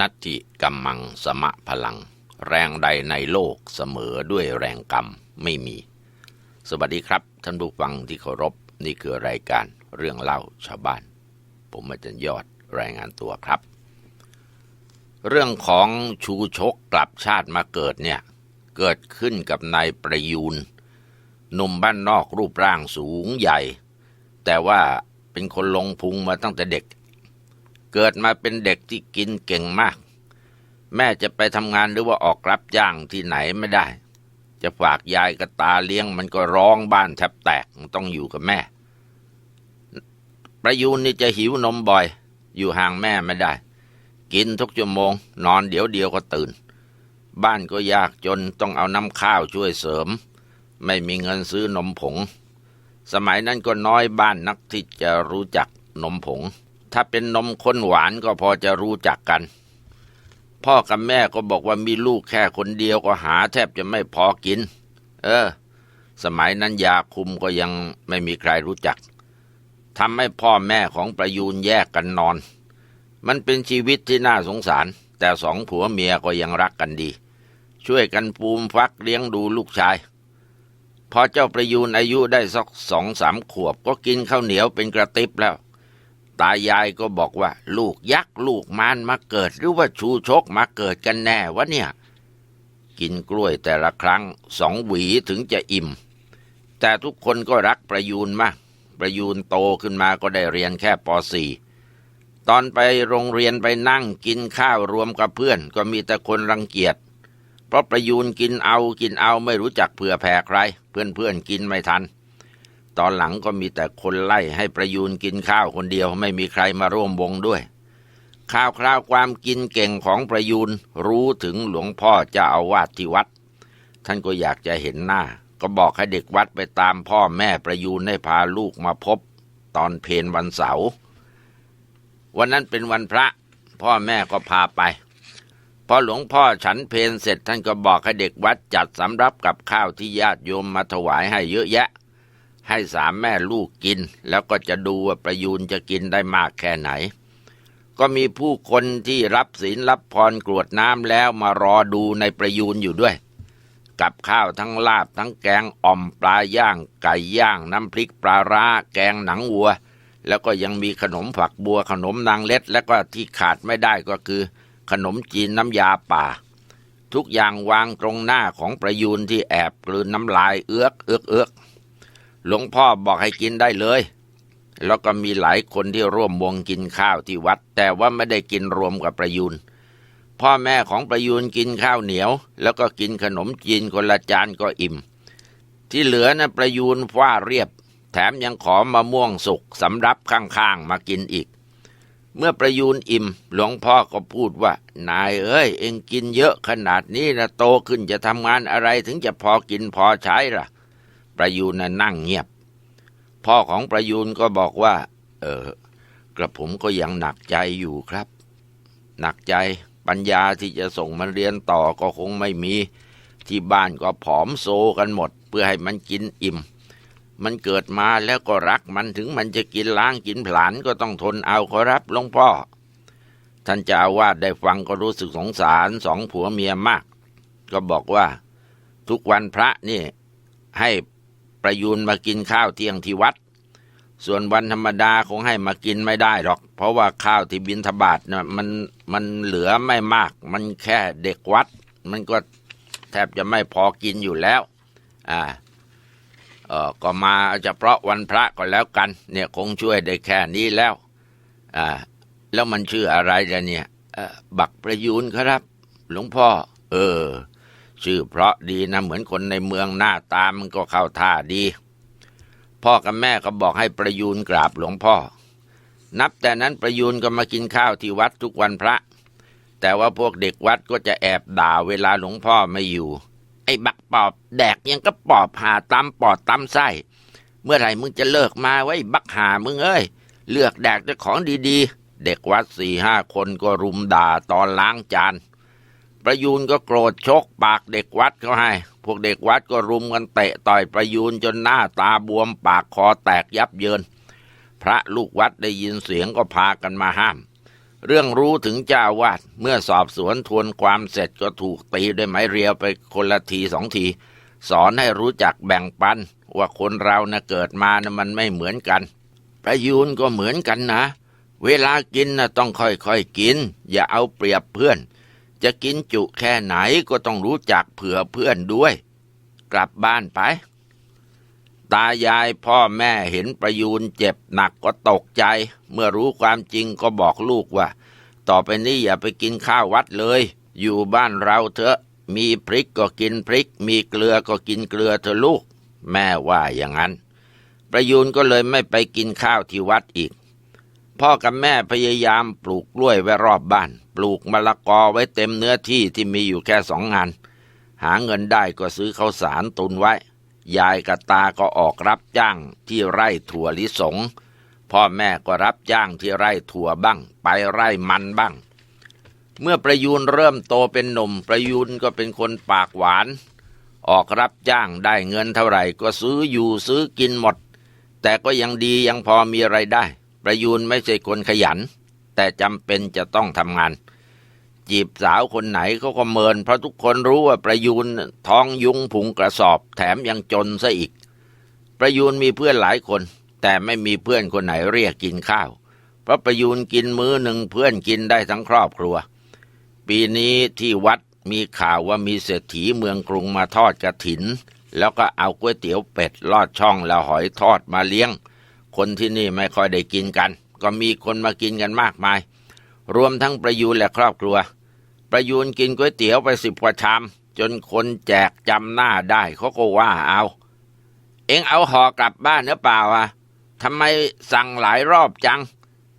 นัตถิกัมมังสมะพลัง แรงใดในโลกเสมอด้วยแรงกรรมไม่มี สวัสดีครับ ท่านผู้ฟังที่เคารพนี่คือรายการเรื่องเล่าชาวบ้าน ผมอาจารย์ยอดรายงานตัวครับ เรื่องของชูชกกลับชาติมาเกิดเนี่ย เกิดขึ้นกับนายประยูนหนุ่มบ้านนอกรูปร่างสูงใหญ่ แต่ว่าเป็นคนลงพุงมาตั้งแต่เด็ก เกิดมาเป็นเด็กที่กินเก่งมาก แม่จะไปทำงานหรือว่าออกรับจ้างที่ไหนไม่ได้ จะฝากยายกับตาเลี้ยงมันก็ร้องบ้านแทบแตกมันต้องอยู่กับแม่ ประยูนนี่จะหิวนมบ่อย อยู่ห่างแม่ไม่ได้ กินทุกชั่วโมง นอนเดี๋ยวเดียวก็ตื่น บ้านก็ยากจนต้องเอาน้ำข้าวช่วยเสริม ไม่มีเงินซื้อนมผง สมัยนั้นก็น้อยบ้านนักที่จะรู้จักนมผง ถ้าเป็นนมข้นหวานก็พอจะรู้จักกัน พ่อกับแม่ก็บอกว่ามีลูกแค่คนเดียวก็หาแทบจะไม่พอกิน เออ สมัยนั้นยาคุมก็ยังไม่มีใครรู้จักทำให้พ่อแม่ของประยูนแยกกันนอน มันเป็นชีวิตที่น่าสงสาร แต่สองผัวเมียก็ยังรักกันดี ช่วยกันปูมฟักเลี้ยงดูลูกชายพอเจ้าประยูนอายุได้สักสองสามขวบก็กินข้าวเหนียวเป็นกระติบแล้ว ตายายก็บอกว่า ลูกยักษ์ลูกมารมาเกิด หรือว่าชูชกมาเกิดกันแน่วะเนี่ย กินกล้วยแต่ละครั้งสองหวีถึงจะอิ่ม แต่ทุกคนก็รักประยูนมากประยูนโตขึ้นมาก็ได้เรียนแค่ป .4 ตอนไปโรงเรียนไปนั่งกินข้าวรวมกับเพื่อน ก็มีแต่คนรังเกียจ เพราะประยูนกินเอากินเอาไม่รู้จักเผื่อแผ่ใคร เพื่อนเพื่อนกินไม่ทัน ตอนหลังก็มีแต่คนไล่ให้ประยูนกินข้าวคนเดียวไม่มีใครมาร่วมวงด้วย ข่าวคราวความกินเก่งของประยูนรู้ถึงหลวงพ่อเจ้าอาวาสที่วัด ท่านก็อยากจะเห็นหน้า ก็บอกให้เด็กวัดไปตามพ่อแม่ประยูนให้พาลูกมาพบ ตอนเพนวันเสาร์วันนั้นเป็นวันพระ พ่อแม่ก็พาไปพอหลวงพ่อฉันเพนเสร็จท่านก็บอกให้เด็กวัดจัดสำรับกับข้าวที่ญาติโยมมาถวายให้เยอะแยะ ให้สามแม่ลูกกิน แล้วก็จะดูว่าประยูนจะกินได้มากแค่ไหน ก็มีผู้คนที่รับศีลรับพรกรวดน้ำแล้วมารอดูในประยูนอยู่ด้วย กับข้าวทั้งลาบทั้งแกงอ่อมปลาย่าง ไก่ย่างน้ำพริกปลาร้าแกงหนังวัว แล้วก็ยังมีขนมผักบัวขนมนางเล็ด และก็ที่ขาดไม่ได้ก็คือ ขนมจีนน้ำยาป่าทุกอย่างวางตรงหน้าของประยูนที่แอบกลืนน้ำลายเอื้อกเอื้อกเอื้อก หลวงพ่อบอกให้กินได้เลย แล้วก็มีหลายคนที่ร่วมวงกินข้าวที่วัด แต่ว่าไม่ได้กินรวมกับประยูนพ่อแม่ของประยูนกินข้าวเหนียว แล้วก็กินขนมจีนคนละจานก็อิ่ม ที่เหลือนะประยูนฟ้าเรียบ แถมยังขอมะม่วงสุกสำรับข้างๆมากินอีก เมื่อประยูนอิ่ม หลวงพ่อก็พูดว่า นายเอ้ย เอ็งกินเยอะขนาดนี้นะโตขึ้นจะทำงานอะไรถึงจะพอกินพอใช้ล่ะ ประยูนนั่งเงียบ พ่อของประยูนก็บอกว่า เออกระผมก็ยังหนักใจอยู่ครับ หนักใจปัญญาที่จะส่งมันเรียนต่อก็คงไม่มี ที่บ้านก็ผอมโซกันหมด เพื่อให้มันกินอิ่ม มันเกิดมาแล้วก็รักมันถึงมันจะกินล้างกินผลาญก็ต้องทนเอาขอรับหลวงพ่อ ท่านเจ้าอาวาสได้ฟังก็รู้สึกสงสารสองผัวเมียมาก ก็บอกว่า ทุกวันพระนี่ให้ ประยูนมากินข้าวเที่ยงที่วัด ส่วนวันธรรมดาคงให้มากินไม่ได้หรอก เพราะว่าข้าวที่บินทบาทนะมันมันเหลือไม่มาก มันแค่เด็กวัด มันก็แทบจะไม่พอกินอยู่แล้ว อ่าเออก็มาเฉพาะวันพระก็แล้วกัน เนี่ยคงช่วยได้แค่นี้แล้ว อ่า แล้วมันชื่ออะไรล่ะเนี่ยเออบักประยูนครับ หลวงพ่อ เออ ชื่อเพราะดีนะเหมือนคนในเมืองหน้าตามันก็เข้าท่าดี พ่อกับแม่ก็บอกให้ประยูนกราบหลวงพ่อ นับแต่นั้นประยูนก็มากินข้าวที่วัดทุกวันพระ แต่ว่าพวกเด็กวัดก็จะแอบด่าเวลาหลวงพ่อไม่อยู่ ไอ้บักปอบแดกยังก็ปอบหาตำปอดตำไส้ เมื่อไหร่มึงจะเลิกมาไว้บักหามึงเอ้ย เลือกแดกแต่ของดีๆ เด็กวัดสี่ห้าคนก็รุมด่าตอนล้างจาน ประยูนก็โกรธชกปากเด็กวัดเขาให้ พวกเด็กวัดก็รุมกันเตะต่อยประยูนจนหน้าตาบวมปากคอแตกยับเยิน พระลูกวัดได้ยินเสียงก็พากันมาห้าม เรื่องรู้ถึงเจ้าวาดเมื่อสอบสวนทวนความเสร็จก็ถูกตีด้วยไม้เรียวไปคนละทีสองที สอนให้รู้จักแบ่งปัน ว่าคนเรานะเกิดมานะมันไม่เหมือนกัน ประยูนก็เหมือนกันนะ เวลากินนะต้องค่อยๆกิน อย่าเอาเปรียบเพื่อน จะกินจุแค่ไหนก็ต้องรู้จักเผื่อเพื่อนด้วย กลับบ้านไป ตายายพ่อแม่เห็นประยูนเจ็บหนักก็ตกใจ เมื่อรู้ความจริงก็บอกลูกว่า ต่อไปนี้อย่าไปกินข้าววัดเลย อยู่บ้านเราเถอะ มีพริกก็กินพริก มีเกลือก็กินเกลือเถอะลูก แม่ว่าอย่างนั้น ประยูนก็เลยไม่ไปกินข้าวที่วัดอีก พ่อกับแม่พยายามปลูกกล้วยไว้รอบบ้าน ปลูกมะละกอไว้เต็มเนื้อที่ที่มีอยู่แค่สองงาน หาเงินได้ก็ซื้อข้าวสารตุนไว้ ยายกับตาก็ออกรับจ้างที่ไร่ถั่วลิสง พ่อแม่ก็รับจ้างที่ไร่ถั่วบ้าง ไปไร่มันบ้าง เมื่อประยูนเริ่มโตเป็นหนุ่มประยูนก็เป็นคนปากหวาน ออกรับจ้างได้เงินเท่าไหร่ก็ซื้ออยู่ซื้อกินหมด แต่ก็ยังดียังพอมีไรายได้ ประยูนไม่ใช่คนขยัน แต่จำเป็นจะต้องทำงาน จีบสาวคนไหนเขาก็เมิน เพราะทุกคนรู้ว่าประยูนท้องยุงผุงกระสอบ แถมยังจนซะอีก ประยูนมีเพื่อนหลายคน แต่ไม่มีเพื่อนคนไหนเรียกกินข้าว เพราะประยูนกินมื้อหนึ่งเพื่อนกินได้ทั้งครอบครัว ปีนี้ที่วัดมีข่าวว่ามีเศรษฐีเมืองกรุงมาทอดกระถิน แล้วก็เอาก๋วยเตี๋ยวเป็ดลอดช่องแล้วหอยทอดมาเลี้ยง คนที่นี่ไม่ค่อยได้กินกัน ก็มีคนมากินกันมากมาย รวมทั้งประยูนและครอบครัว ประยูนกินก๋วยเตี๋ยวไปสิบกว่าชาม จนคนแจกจำหน้าได้เขาก็ว่าเอา เอ็งเอาห่อกลับบ้านหรือเปล่าอะทำไมสั่งหลายรอบจัง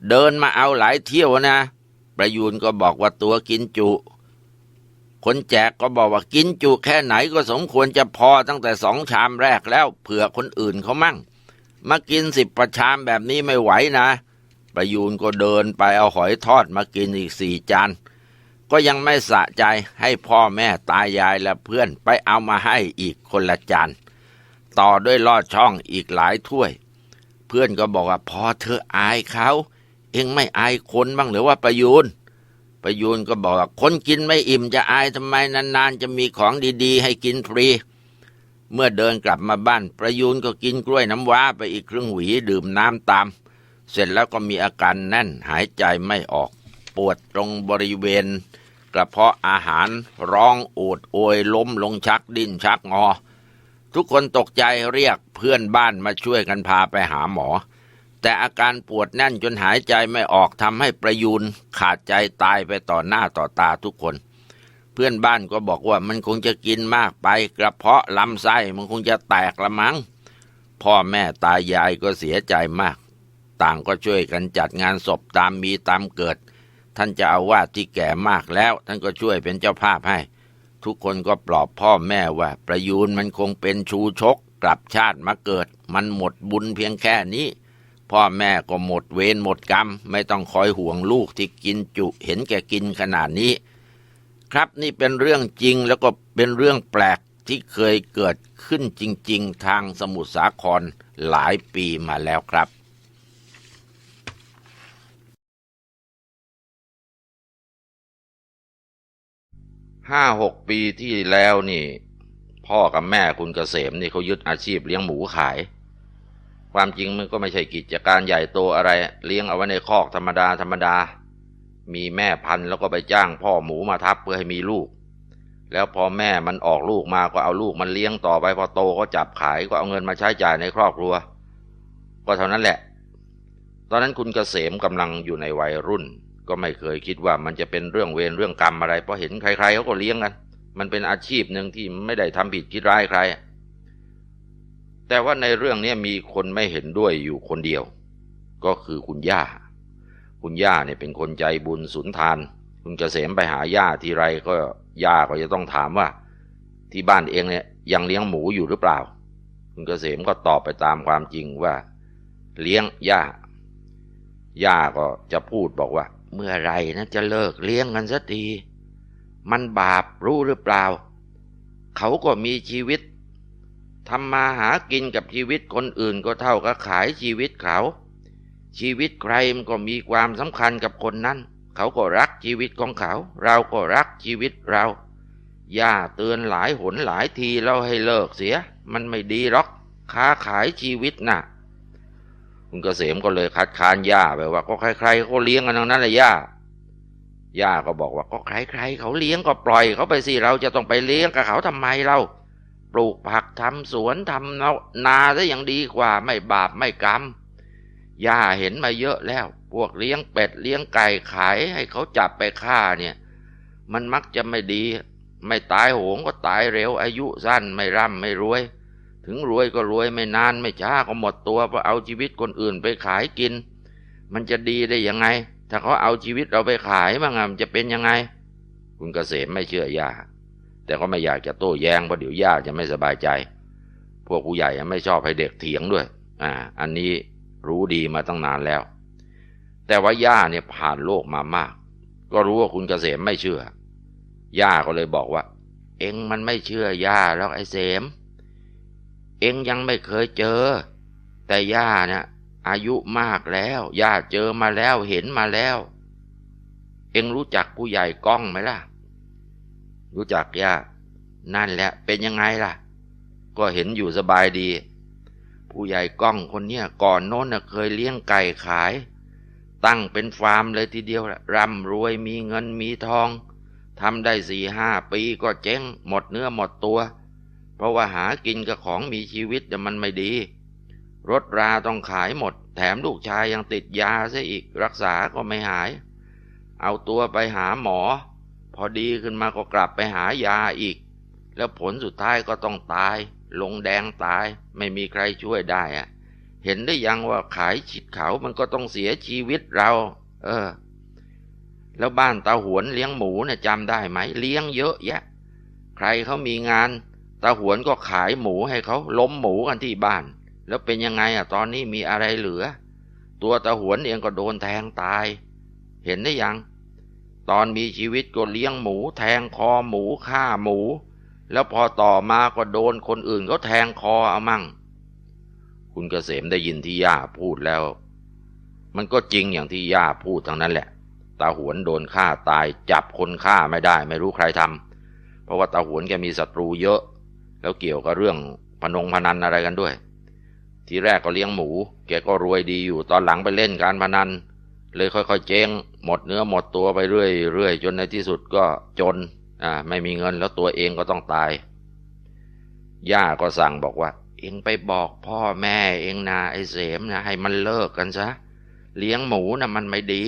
เดินมาเอาหลายเที่ยวนะ ประยูนก็บอกว่าตัวกินจุ คนแจกก็บอกว่ากินจุแค่ไหนก็สมควรจะพอตั้งแต่สองชามแรกแล้วเผื่อคนอื่นเขามั่งมากินสิบประชามแบบนี้ไม่ไหวนะ ประยูนก็เดินไปเอาหอยทอดมากินอีกสี่จาน ก็ยังไม่สะใจให้พ่อแม่ตายายและเพื่อนไปเอามาให้อีกคนละจาน ต่อด้วยลอดช่องอีกหลายถ้วย เพื่อนก็บอกว่าพอเธออายเขา เองไม่อายคนบ้างหรือว่าประยูนประยูนก็บอกว่าคนกินไม่อิ่มจะอายทำไมนานๆ จะมีของดีๆ ให้กินฟรี เมื่อเดินกลับมาบ้าน ประยูนก็กินกล้วยน้ำว้าไปอีกครึ่งหวีดื่มน้ำตาม เสร็จแล้วก็มีอาการแน่นหายใจไม่ออก ปวดตรงบริเวณ กระเพาะอาหารร้องโอดโอยล้มลงชักดิ้นชักงอ ทุกคนตกใจเรียกเพื่อนบ้านมาช่วยกันพาไปหาหมอ แต่อาการปวดแน่นจนหายใจไม่ออกทำให้ประยูนขาดใจตายไปต่อหน้าต่อตาทุกคน เพื่อนบ้านก็บอกว่ามันคงจะกินมากไป กระเพาะลำไส้มันคงจะแตกละมั้งพ่อแม่ตายายก็เสียใจมาก ต่างก็ช่วยกันจัดงานศพตามมีตามเกิด ท่านจะเอาว่าที่แก่มากแล้ว ท่านก็ช่วยเป็นเจ้าภาพให้ ทุกคนก็ปลอบพ่อแม่ว่า ประยูนมันคงเป็นชูชก กลับชาติมาเกิด มันหมดบุญเพียงแค่นี้ พ่อแม่ก็หมดเวรหมดกรรม ไม่ต้องคอยห่วงลูกที่กินจุเห็นแก่กินขนาดนี้ ครับนี่เป็นเรื่องจริงแล้วก็เป็นเรื่องแปลกที่เคยเกิดขึ้นจริง ๆ ทางสมุทรสาครหลายปีมาแล้วครับ ห้าหกปีที่แล้วนี่ พ่อกับแม่คุณเกษมนี่เขายึดอาชีพเลี้ยงหมูขาย ความจริงมันก็ไม่ใช่กิจการใหญ่โตอะไร เลี้ยงเอาไว้ในคอกธรรมดาธรรมดา มีแม่พันธุ์แล้วก็ไปจ้างพ่อหมูมาทับเพื่อให้มีลูก แล้วพอแม่มันออกลูกมาก็เอาลูกมันเลี้ยงต่อไปพอโตก็จับขายก็เอาเงินมาใช้จ่ายในครอบครัว ก็เท่านั้นแหละ ตอนนั้นคุณเกษมกำลังอยู่ในวัยรุ่น ก็ไม่เคยคิดว่ามันจะเป็นเรื่องเวรเรื่องกรรมอะไร เพราะเห็นใครๆเขาก็เลี้ยงกัน มันเป็นอาชีพหนึ่งที่ไม่ได้ทำผิดคิดร้ายใคร แต่ว่าในเรื่องนี้มีคนไม่เห็นด้วยอยู่คนเดียว ก็คือคุณย่า คุณย่าเนี่ยเป็นคนใจบุญสุนทาน คุณเกษมไปหาย่าทีไรก็ย่าก็จะต้องถามว่า ที่บ้านเองเนี่ยยังเลี้ยงหมูอยู่หรือเปล่า คุณเกษมก็ตอบไปตามความจริงว่า เลี้ยงย่าย่าก็จะพูดบอกว่า เมื่อไรนะจะเลิกเลี้ยงกันสักที มันบาปรู้หรือเปล่า เขาก็มีชีวิตทำมาหากินกับชีวิตคนอื่นก็เท่ากับขายชีวิตเขา ชีวิตใครมันก็มีความสำคัญกับคนนั้น เขาก็รักชีวิตของเขา เราก็รักชีวิตเรา ย่าเตือนหลายหนหลายทีเราให้เลิกเสีย มันไม่ดีหรอก ค้าขายชีวิตน่ะ คุณเกษมก็เลยคัดค้านย่าไปว่า ก็ใครๆเขาเลี้ยงกันทั้งนั้นแหละย่าย่าก็บอกว่าก็ใครๆเขาเลี้ยงก็ปล่อยเขาไปสิเราจะต้องไปเลี้ยงกับเขาทำไมเรา ปลูกผักทำสวนทำนานาซะยังดีกว่าไม่บาปไม่กรรมย่าเห็นมาเยอะแล้ว พวกเลี้ยงเป็ดเลี้ยงไก่ขายให้เขาจับไปฆ่าเนี่ย มันมักจะไม่ดี ไม่ตายโหงก็ตายเร็วอายุสั้นไม่ร่ำไม่รวย ถึงรวยก็รวยไม่นานไม่ช้าก็หมดตัวเพราะเอาชีวิตคนอื่นไปขายกิน มันจะดีได้ยังไง ถ้าเขาเอาชีวิตเราไปขายบ้างมันจะเป็นยังไง คุณเกษมไม่เชื่อย่า แต่ก็ไม่อยากจะโต้แย้งเพราะเดี๋ยวย่าจะไม่สบายใจ พวกผู้ใหญ่ไม่ชอบให้เด็กเถียงด้วย อ่า อันนี้รู้ดีมาตั้งนานแล้ว แต่ว่าย่าเนี่ยผ่านโลกมามาก ก็รู้ว่าคุณเกษมไม่เชื่อย่าก็เลยบอกว่า เอ็งมันไม่เชื่อย่าแล้วไอ้เสม เองยังไม่เคยเจอ แต่ย่าเนี่ยอายุมากแล้ว ย่าเจอมาแล้วเห็นมาแล้ว เองรู้จักผู้ใหญ่ก้องไหมล่ะ รู้จักย่า นั่นแหละ เป็นยังไงล่ะ ก็เห็นอยู่สบายดี ผู้ใหญ่ก้องคนเนี้ยก่อนโน้นนะเคยเลี้ยงไก่ขาย ตั้งเป็นฟาร์มเลยทีเดียวละร่ำรวยมีเงินมีทองทำได้สี่ห้าปีก็เจ๊งหมดเนื้อหมดตัว ราะว่าหากินกับของมีชีวิตแต่มันไม่ดี รถราต้องขายหมด แถมลูกชายยังติดยาซะอีกรักษาก็ไม่หาย เอาตัวไปหาหมอ พอดีขึ้นมาก็กลับไปหายาอีก แล้วผลสุดท้ายก็ต้องตาย ลงแดงตายไม่มีใครช่วยได้อะเห็นได้ยังว่าขายฉิดเขามันก็ต้องเสียชีวิตเรา เออ แล้วบ้านตาหวนเลี้ยงหมูเนี่ยจำได้ไหม เลี้ยงเยอะแยะ ใครเขามีงาน ตาหวนก็ขายหมูให้เขาล้มหมูกันที่บ้าน แล้วเป็นยังไงอะตอนนี้มีอะไรเหลือ ตัวตาหวนเองก็โดนแทงตาย เห็นได้ยัง ตอนมีชีวิตก็เลี้ยงหมู แทงคอหมูฆ่าหมู แล้วพอต่อมาก็โดนคนอื่นเขาแทงคอเอามั่ง คุณเกษมได้ยินที่ย่าพูดแล้ว มันก็จริงอย่างที่ย่าพูดทั้งนั้นแหละตาหวนโดนฆ่าตายจับคนฆ่าไม่ได้ ไม่รู้ใครทำเพราะว่าตาหวนแกมีศัตรูเยอะ แล้วเกี่ยวกับเรื่องพนงพนันอะไรกันด้วย ทีแรกก็เลี้ยงหมู แกก็รวยดีอยู่ตอนหลังไปเล่นการพนัน เลยค่อยๆ เจ๊งหมดเนื้อหมดตัวไปเรื่อยๆจนในที่สุดก็จนอ่าไม่มีเงินแล้วตัวเองก็ต้องตาย ย่าก็สั่งบอกว่า เองไปบอกพ่อแม่เองนะไอ้เสมนะให้มันเลิกกันซะเลี้ยงหมูนะมันไม่ดี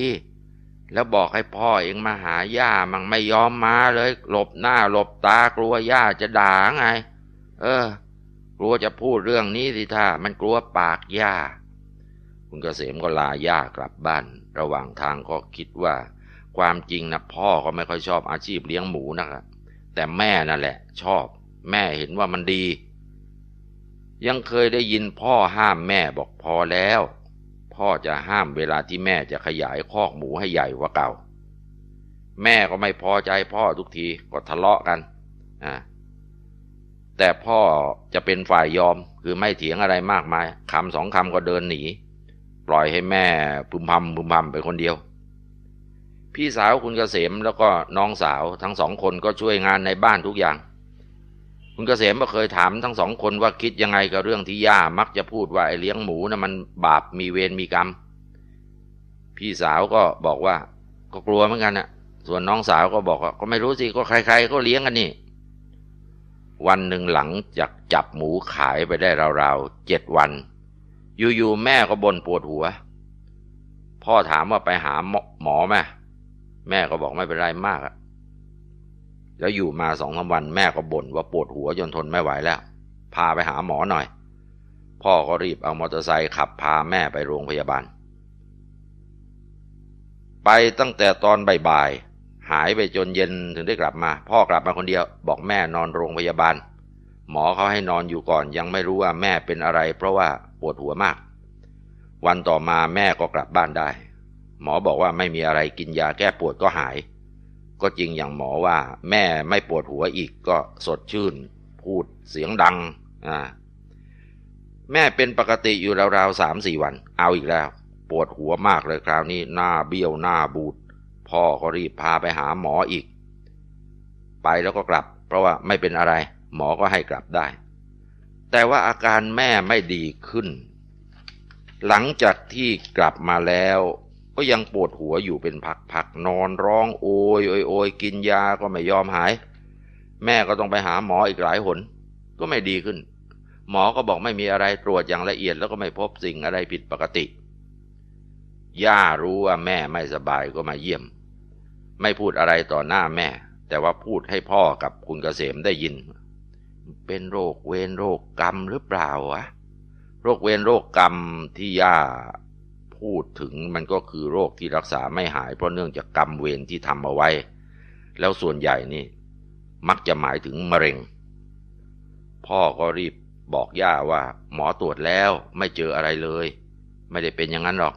แล้วบอกให้พ่อเองมาหาย่ามันไม่ยอมมาเลย หลบหน้าหลบตากลัวย่าจะด่าไง เออ กลัวจะพูดเรื่องนี้สิท่ามันกลัวปากย่า คุณเกษมก็ลาย่ากลับบ้าน ระหว่างทางก็คิดว่า ความจริงนะพ่อก็ไม่ค่อยชอบอาชีพเลี้ยงหมูนะครับแต่แม่นั่นแหละ ชอบ แม่เห็นว่ามันดี ยังเคยได้ยินพ่อห้ามแม่บอกพอแล้ว พ่อจะห้ามเวลาที่แม่จะขยายคอกหมูให้ใหญ่กว่าเก่า แม่ก็ไม่พอใจพ่อทุกทีก็ทะเลาะกันอ่า แต่พ่อจะเป็นฝ่ายยอมคือไม่เถียงอะไรมากมายคำสองคำก็เดินหนี ปล่อยให้แม่พึมพำพึมพำไปคนเดียว พี่สาวคุณเกษมแล้วก็น้องสาวทั้งสองคนก็ช่วยงานในบ้านทุกอย่าง คุณเกษมก็เคยถามทั้งสองคนว่าคิดยังไงกับเรื่องที่ย่ามักจะพูดว่าไอ้เลี้ยงหมูนะ่ะมันบาปมีเวรมีกรรม พี่สาวก็บอกว่าก็กลัวเหมือนกันนะส่วนน้องสาวก็บอกว่าก็ไม่รู้สิก็ใครๆก็เลี้ยงกันนี่ วันหนึ่งหลังจากจับหมูขายไปได้ราวๆเจ็ดวัน อยู่ๆแม่ก็บ่นปวดหัว พ่อถามว่าไปหาหมอไหมแม่ก็บอกไม่เป็นไรมากอะแล้วอยู่มาสองสาวันแม่ก็บ่นว่าปวดหัวจนทนไม่ไหวแล้ว พาไปหาหมอหน่อย พ่อก็รีบเอามอเตอร์ไซค์ขับพาแม่ไปโรงพยาบาล ไปตั้งแต่ตอนบ่ายๆ หายไปจนเย็นถึงได้กลับมา พ่อกลับมาคนเดียว บอกแม่นอนโรงพยาบาล หมอเขาให้นอนอยู่ก่อน ยังไม่รู้ว่าแม่เป็นอะไร เพราะว่าปวดหัวมาก วันต่อมาแม่ก็กลับบ้านได้ หมอบอกว่าไม่มีอะไรกินยาแก้ปวดก็หาย ก็จริงอย่างหมอว่า แม่ไม่ปวดหัวอีกก็สดชื่น พูดเสียงดังอ่าแม่เป็นปกติอยู่ราวๆสามสี่วัน เอาอีกแล้ว ปวดหัวมากเลยคราวนี้หน้าเบี้ยวหน้าบูด พ่อก็รีบพาไปหาหมออีก ไปแล้วก็กลับ เพราะว่าไม่เป็นอะไร หมอก็ให้กลับได้ แต่ว่าอาการแม่ไม่ดีขึ้น หลังจากที่กลับมาแล้ว ก็ยังปวดหัวอยู่เป็นพักๆนอนร้องโอยโอยโอยกินยาก็ไม่ยอมหาย แม่ก็ต้องไปหาหมออีกหลายหน ก็ไม่ดีขึ้น หมอก็บอกไม่มีอะไรตรวจอย่างละเอียดแล้วก็ไม่พบสิ่งอะไรผิดปกติย่ารู้ว่าแม่ไม่สบายก็มาเยี่ยม ไม่พูดอะไรต่อหน้าแม่ แต่ว่าพูดให้พ่อกับคุณเกษมได้ยิน เป็นโรคเวรโรคกรรมหรือเปล่าวะโรคเวรโรคกรรมที่ย่าพูดถึงมันก็คือโรคที่รักษาไม่หาย เพราะเนื่องจากกรรมเวรที่ทำเอาไว้ แล้วส่วนใหญ่นี่ มักจะหมายถึงมะเร็ง พ่อก็รีบบอกย่าว่า หมอตรวจแล้วไม่เจออะไรเลย ไม่ได้เป็นอย่างนั้นหรอก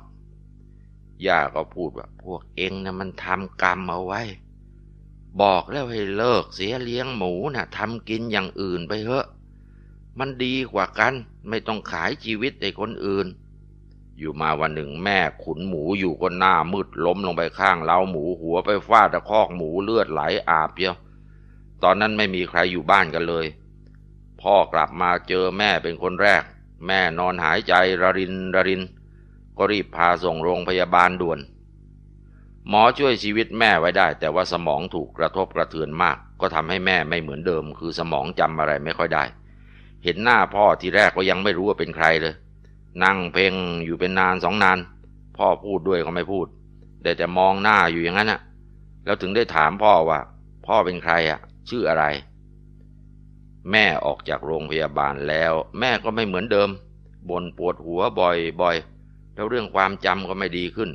ย่าก็พูดว่า พวกเองนะมันทำกรรมเอาไว้ บอกแล้วให้เลิกเสียเลี้ยงหมูนะ่ะทำกินอย่างอื่นไปเถอะ มันดีกว่ากัน ไม่ต้องขายชีวิตให้คนอื่น อยู่มาวันหนึ่งแม่ขุนหมูอยู่ก็หน้ามืดล้มลงไปข้างเล้าหมูหัวไปฟาดตะคอกหมูเลือดไหลอาบเดียวตอนนั้นไม่มีใครอยู่บ้านกันเลย พ่อกลับมาเจอแม่เป็นคนแรก แม่นอนหายใจระรินระริน ก็รีบพาส่งโรงพยาบาลด่วน หมอช่วยชีวิตแม่ไว้ได้ แต่ว่าสมองถูกกระทบกระเทือนมาก ก็ทำให้แม่ไม่เหมือนเดิม คือสมองจำอะไรไม่ค่อยได้ เห็นหน้าพ่อทีแรกก็ยังไม่รู้ว่าเป็นใครเลย นั่งเพ่งอยู่เป็นนานสองนาน พ่อพูดด้วยก็ไม่พูด แต่แต่มองหน้าอยู่อย่างนั้นน่ะ แล้วถึงได้ถามพ่อว่า พ่อเป็นใครอะ ชื่ออะไรแม่ออกจากโรงพยาบาลแล้ว แม่ก็ไม่เหมือนเดิมบ่นปวดหัวบ่อยบ่อย แล้วเรื่องความจำก็ไม่ดีขึ้น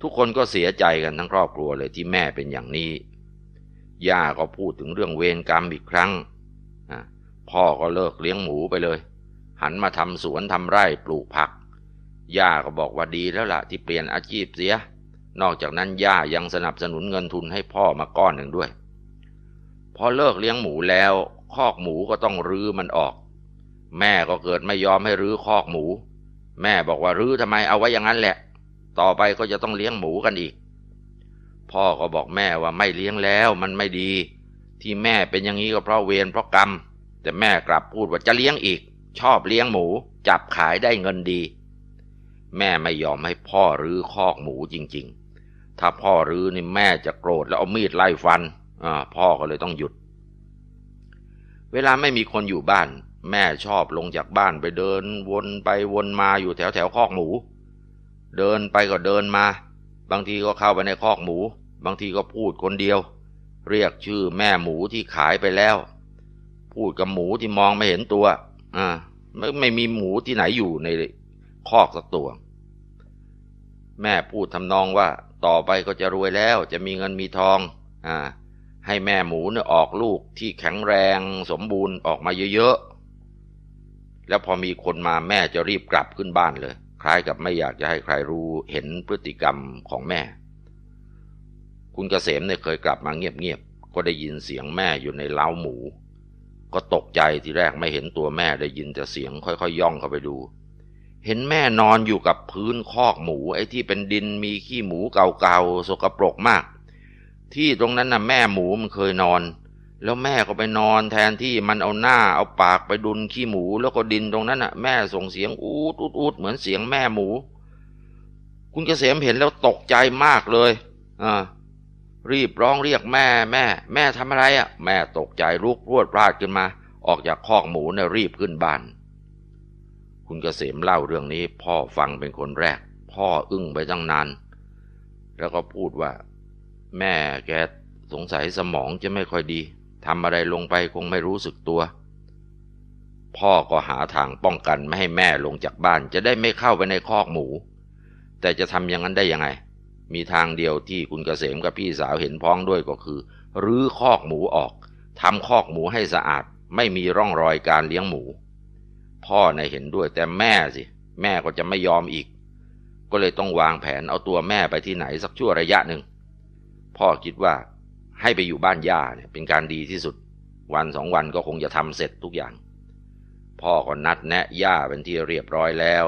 ทุกคนก็เสียใจกันทั้งครอบครัวเลยที่แม่เป็นอย่างนี้ ย่าก็พูดถึงเรื่องเวรกรรมอีกครั้ง พ่อก็เลิกเลี้ยงหมูไปเลย หันมาทำสวนทำไร่ปลูกผัก ย่าก็บอกว่าดีแล้วล่ะที่เปลี่ยนอาชีพเสีย นอกจากนั้นย่ายังสนับสนุนเงินทุนให้พ่อมาก้อนหนึ่งด้วย พอเลิกเลี้ยงหมูแล้ว คอกหมูก็ต้องรื้อมันออก แม่ก็เกิดไม่ยอมให้รื้อคอกหมู แม่บอกว่ารื้อทำไมเอาไว้อย่างนั้นแหละ ต่อไปก็จะต้องเลี้ยงหมูกันอีก พ่อก็บอกแม่ว่าไม่เลี้ยงแล้วมันไม่ดี ที่แม่เป็นอย่างนี้ก็เพราะเวรเพราะกรรม แต่แม่กลับพูดว่าจะเลี้ยงอีก ชอบเลี้ยงหมู จับขายได้เงินดี แม่ไม่ยอมให้พ่อรื้อคอกหมูจริง ๆ ถ้าพ่อรื้อนี่แม่จะโกรธแล้วเอามีดไล่ฟันอ่าพ่อก็เลยต้องหยุด เวลาไม่มีคนอยู่บ้าน แม่ชอบลงจากบ้านไปเดินวนไปวนมาอยู่แถวแถวคอกหมู เดินไปก็เดินมา บางทีก็เข้าไปในคอกหมู บางทีก็พูดคนเดียว เรียกชื่อแม่หมูที่ขายไปแล้ว พูดกับหมูที่มองไม่เห็นตัว อ่าไม่ไม่มีหมูที่ไหนอยู่ในคอกสักตัว แม่พูดทำนองว่าต่อไปก็จะรวยแล้วจะมีเงินมีทอง อ่า ให้แม่หมูเนี่ยออกลูกที่แข็งแรงสมบูรณ์ออกมาเยอะๆ แล้วพอมีคนมาแม่จะรีบกลับขึ้นบ้านเลย คล้ายกับไม่อยากจะให้ใครรู้เห็นพฤติกรรมของแม่ คุณเกษมเนี่ยเคยกลับมาเงียบๆก็ได้ยินเสียงแม่อยู่ในเล้าหมู ก็ตกใจทีแรกไม่เห็นตัวแม่ได้ยินแต่เสียงค่อยๆย่องเข้าไปดู เห็นแม่นอนอยู่กับพื้นคอกหมูไอ้ที่เป็นดินมีขี้หมูเก่าๆสกปรกมาก ที่ตรงนั้นน่ะแม่หมูมันเคยนอน แล้วแม่ก็ไปนอนแทนที่มันเอาหน้าเอาปากไปดุนขี้หมู แล้วก็ดินตรงนั้นน่ะ แม่ส่งเสียงอูดอูดอูดเหมือนเสียงแม่หมู คุณเกษมเห็นแล้วตกใจมากเลยอ่ารีบร้องเรียกแม่แม่ แม่ทำอะไรอะ แม่ตกใจลุกพรวดพลาดขึ้นมา ออกจากคอกหมูเนี่ยรีบขึ้นบ้าน คุณเกษมเล่าเรื่องนี้ พ่อฟังเป็นคนแรก พ่ออึ้งไปตั้งนานแล้วก็พูดว่า แม่แกสงสัยสมองจะไม่ค่อยดี ทำอะไรลงไปคงไม่รู้สึกตัว พ่อก็หาทางป้องกันไม่ให้แม่ลงจากบ้านจะได้ไม่เข้าไปในคอกหมู แต่จะทำอย่างนั้นได้ยังไง มีทางเดียวที่คุณเกษมกับพี่สาวเห็นพ้องด้วยก็คือรื้อคอกหมูออกทำคอกหมูให้สะอาด ไม่มีร่องรอยการเลี้ยงหมู พ่อในเห็นด้วยแต่แม่สิ แม่ก็จะไม่ยอมอีก ก็เลยต้องวางแผนเอาตัวแม่ไปที่ไหนสักชั่วระยะหนึ่งพ่อคิดว่า ให้ไปอยู่บ้านย่าเนี่ยเป็นการดีที่สุด วันสองวันก็คงจะทำเสร็จทุกอย่าง พ่อก็นัดแนะย่าเป็นที่เรียบร้อยแล้ว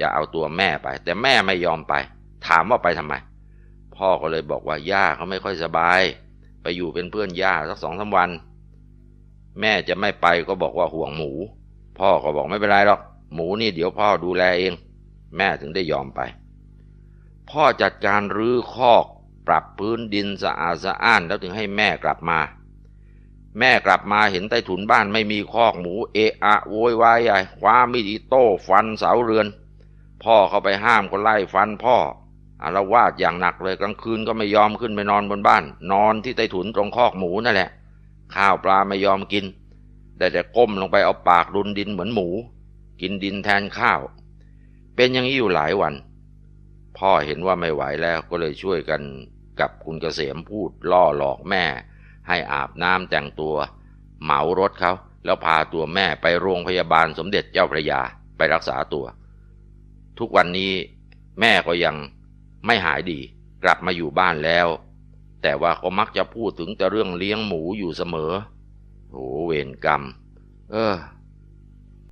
จะเอาตัวแม่ไป แต่แม่ไม่ยอมไป ถามว่าไปทำไม พ่อก็เลยบอกว่าย่าเขาไม่ค่อยสบาย ไปอยู่เป็นเพื่อนย่าสักสองสาวัน แม่จะไม่ไปก็บอกว่าห่วงหมู พ่อก็บอกไม่เป็นไรหรอกหมูนี่เดี๋ยวพ่อดูแลเอง แม่ถึงได้ยอมไป พ่อจัดการรื้อคอก ปรับพื้นดินสะอาดสะอ้านแล้วถึงให้แม่กลับมา แม่กลับมาเห็นใต้ถุนบ้านไม่มีคอกหมูเอะอะโวยวายใหญ่คว้ามีดอิโต้ฟันเสาเรือน พ่อเข้าไปห้ามก็ไล่ฟันพ่ออารวาสอย่างหนักเลยกลางคืนก็ไม่ยอมขึ้นไปนอนบนบ้าน นอนที่ใต้ถุนตรงคอกหมูนั่นแหละ ข้าวปลาไม่ยอมกิน ได้แต่ก้มลงไปเอาปากรุนดินเหมือนหมู กินดินแทนข้าว เป็นอย่างนี้อยู่หลายวัน พ่อเห็นว่าไม่ไหวแล้วก็เลยช่วยกันกับคุณเกษมพูดล่อหลอกแม่ ให้อาบน้ำแต่งตัว เหมารถเขาแล้วพาตัวแม่ไปโรงพยาบาลสมเด็จเจ้าพระยาไปรักษาตัว ทุกวันนี้แม่ก็ยังไม่หายดี กลับมาอยู่บ้านแล้ว แต่ว่าก็มักจะพูดถึงแต่เรื่องเลี้ยงหมูอยู่เสมอโหเวรกรรม เออ